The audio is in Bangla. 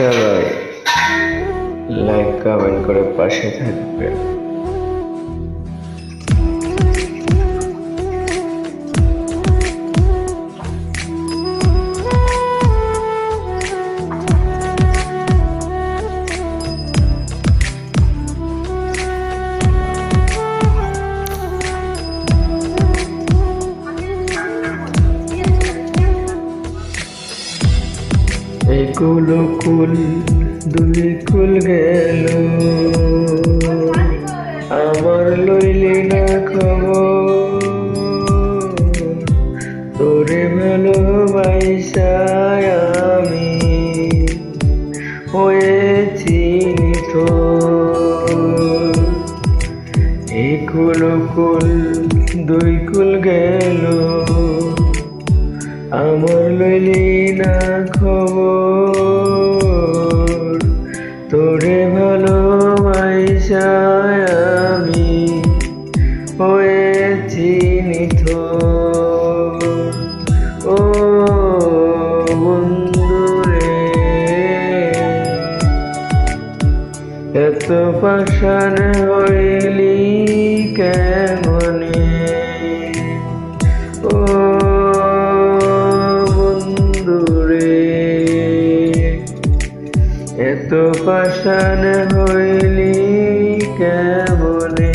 সবাই লাইক কমেন্ট করে পাশে থাকবেন এই কুল দুই কুল গেল। আমার লইলি না খবর। তোরে ভালোবাসায় আমি হয়েছি তো এই কুল, দুই কুল গেল। লইলি না খবর। তোরে ভালোবাসায় আমি হয়েছি নিথর। ও বন্ধুরে এত পাশান হইলি কেমনে তো পাষাণ হইলি কেবলে